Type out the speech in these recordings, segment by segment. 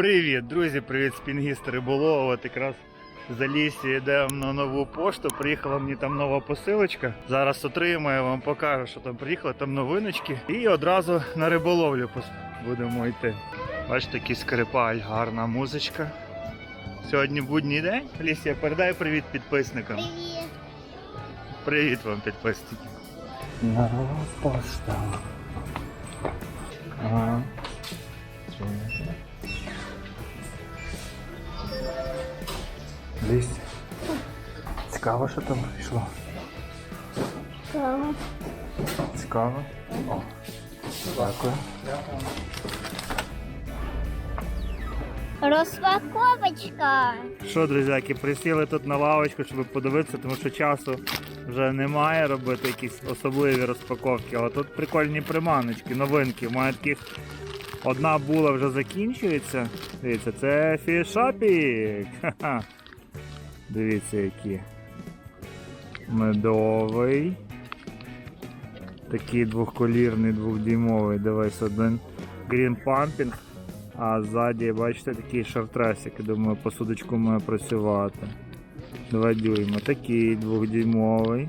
Привіт, друзі, привіт, спінгісти риболова. От якраз за лісі йдемо на нову пошту. Приїхала мені там нова посилочка. Зараз отримаю, вам покажу, що там приїхало, там новиночки. І одразу на риболовлю будемо йти. Бачите, такий скрипаль, гарна музичка. Сьогодні будній день. Лісія, передай привіт підписникам. Привіт. Привіт вам, підписники. Нова пошта. Ага. Листя. Цікаво, що там прийшло. Кого? Цікаво. О. Дякую. Розпаковочка. Що, друзяки, присіли тут на лавочку, щоб подивитися, тому що часу вже немає робити якісь особливі розпаковки, але тут прикольні приманочки, новинки. У мене таких одна була вже закінчується. Дивіться, це фішапік. Ха-ха. Дивіться, які. Медовий. Такий двохколірний, двохдіймовий. Дивись, один Green Pumping. А ззаді, бачите, такий шартресик, я думаю, по судочку має працювати. Два дюйма. Такий двохдюймовий.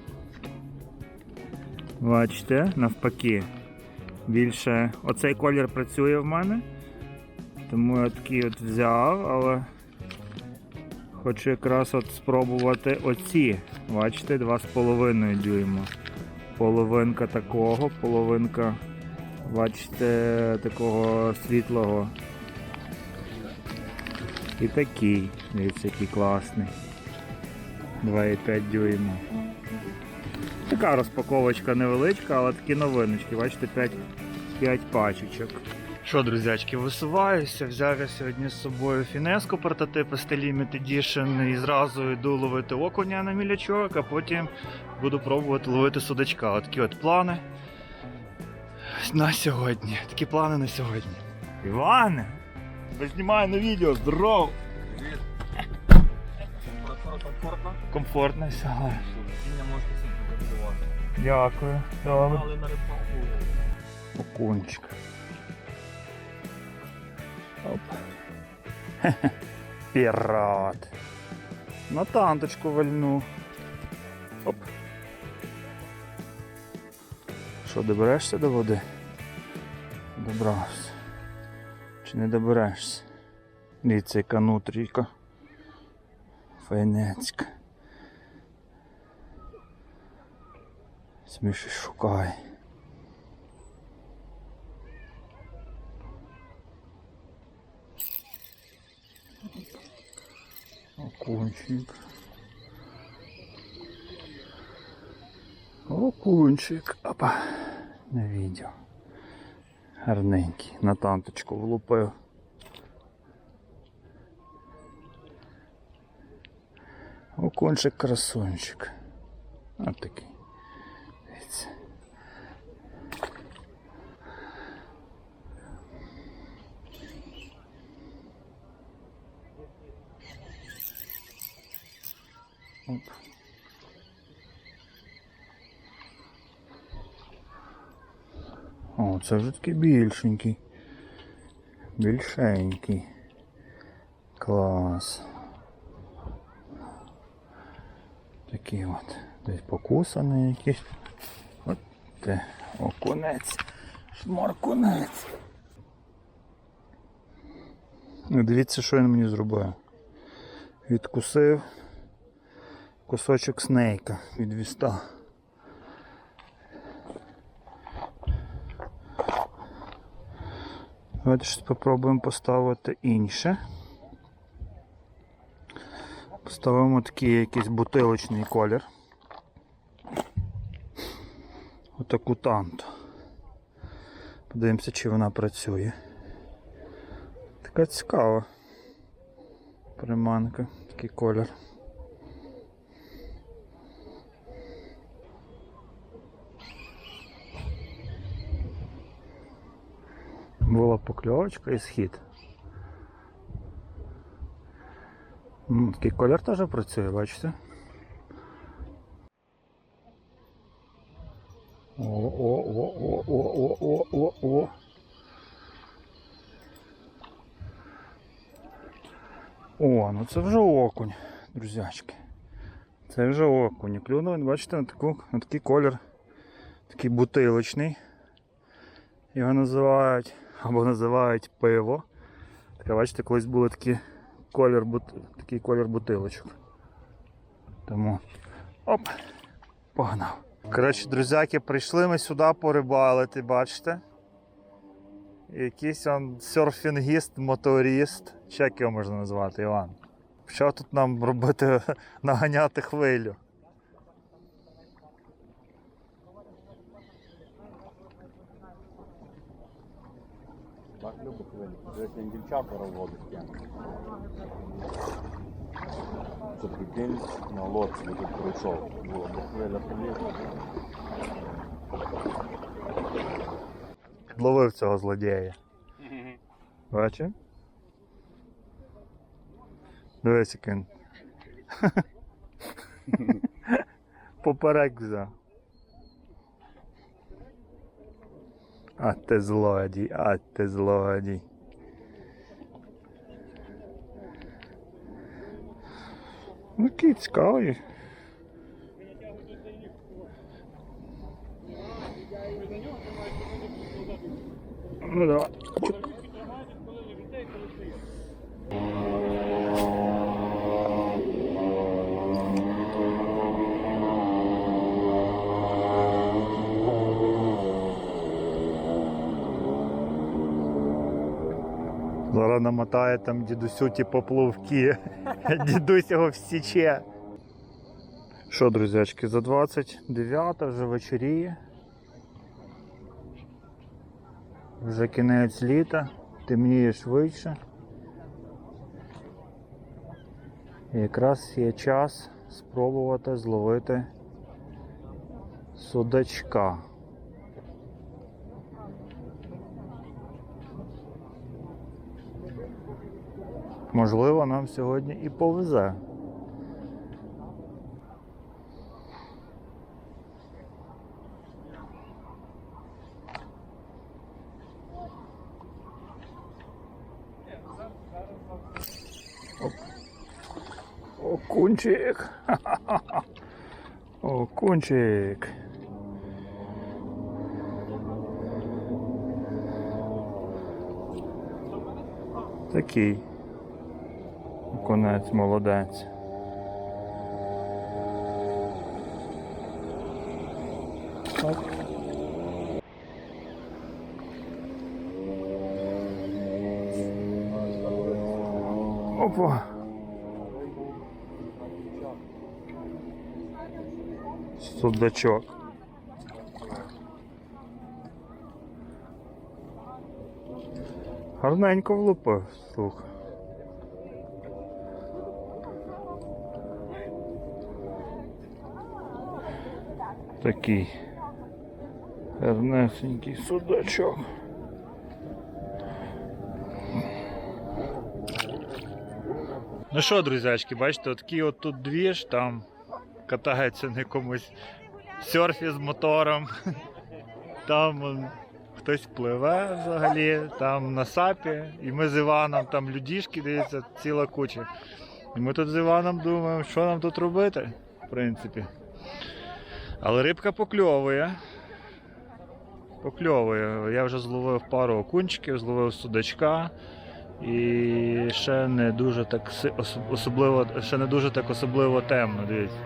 Бачите, навпаки. Більше. Оцей колір працює в мене. Тому я такий от взяв, але хочу якраз от спробувати оці. Бачите, 2,5 дюйма. Половинка такого, половинка, бачите, такого світлого. І такий, дивіться, який класний. 2,5 дюйма. Така розпаковочка невеличка, але такі новиночки. Бачите, 5, 5 пачечок. Що, друзячки, висуваюся. Взяв я сьогодні з собою фінеску прототип ST Edition і зразу йду ловити окуня на мілячок, а потім буду пробувати ловити судачка. Отакі от плани. На сьогодні. Такі плани на сьогодні. Іване! Знімаю на відео, здоров! Комфортно. Комфортно все. Сидіння можете собі. Дякую. Добре. Але на рибалку. Окунчик. Оп. Хе-хе. Пірат. На танточку вальну. Оп. Що, доберешся до води? Добрався. Чи не доберешся? Дивіться, яка нутрійка. Файнецька. Сміші шукай. Окунчик. Окунчик. Опа. Не відео. Гарненький. На танточку влупив. Окунчик красунчик. Ось такий. Це вже такий більшенький. Більшенький. Клас. Такий от. Десь покусаний якийсь. От те. Окунець. Шмаркунець. Ну, дивіться, що він мені зробив. Відкусив кусочок снейка від віста. Давайте щось спробуємо поставити інше. Поставимо такий якийсь бутилочний колір. Отаку танту. Подивимося, чи вона працює. Така цікава приманка, такий колір. покльовочка і схід. Такий колір теж працює, бачите? О-о-о-о-о-о-о-о. О, ну це вже окунь, друзячки. Це вже окунь. Клюнув бачите, на, таку, на такий колір, такий бутилочний. Його називають або називають пиво. Таке, бачите, колись були такі колір, такий колір бутилочок. Тому оп, погнав. Коротше, друзяки, прийшли ми сюди порибалити, бачите? Якийсь он серфінгіст, моторіст. Чи як його можна назвати, Іван? Що тут нам робити, наганяти хвилю? Хвилі. Вже як він дівчата розводить п'яно. Це прикинь, на лодці тут прийшов. Було б хвиля. Підловив цього злодія. Бачив? Дивись, як він. Поперек взяв. А ти злодій, а ти злодій. Ну, який цікавий. Ну давай. Зараз намотає там дідусю ті поплавки. Дідусь його всіче. Що, друзячки, за 29 вже вечоріє. Вже кінець літа, темніє швидше. І якраз є час спробувати зловити судачка. Можливо, нам сьогодні і повезе. Окунчик. Окунчик. Такий. Конець молодець. Так. Опа. Судачок. Гарненько влупив, слухай. Такий гарнесенький судачок. Ну що, друзячки, бачите, от такий от тут двіж, там катається на якомусь серфі з мотором. Там хтось пливе взагалі, там на сапі, і ми з Іваном, там людішки, дивіться, ціла куча. І ми тут з Іваном думаємо, що нам тут робити, в принципі. Але рибка покльовує. Покльовує. Я вже зловив пару окунчиків, зловив судачка. І ще не дуже так особливо, ще не дуже так особливо темно, дивіться.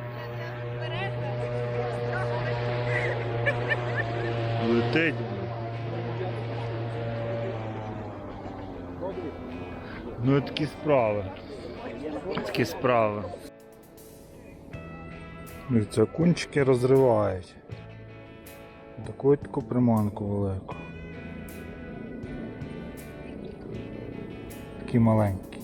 Летить. Ну такі справи. Такі справи. Дивіться, кончики розривають. Таку таку приманку велику. Такі маленький.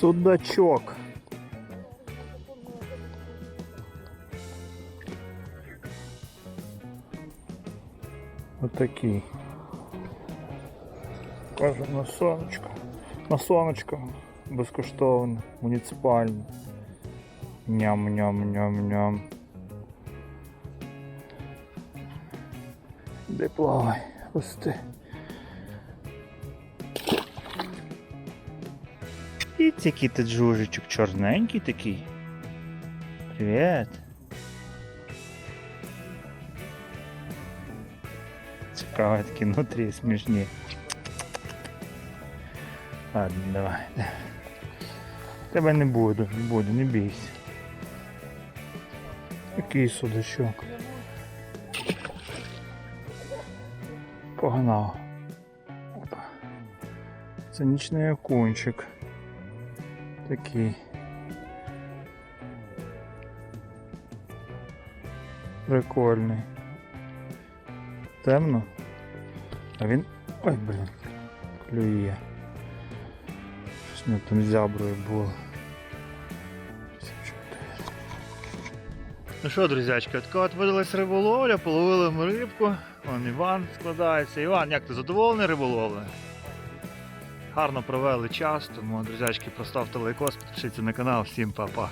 Судачок. Отакий. Каже на сонечко. На сонечко. Безкоштовно, муніципальне. Ням-ням-ням-ням. Де плавай, рости. І який ти джужичок, чорненький такий. Привіт. Цікаво, такі внутрі смішні. Ладно, давай. Тебе не буду, не буду, не бійся. Який судачок. Погнав. Опа. Нічний окунчик. Такий. Прикольний. Темно. А він. Ой, блін. Клює. Щось нього там зяброю було. Ну що, друзячки, така от видалась риболовля, половили ми рибку. Вон Іван складається. Іван, як ти задоволений риболовлею? Гарно провели час, тому, друзячки, поставте лайкос, підпишіться на канал. Всім па-па.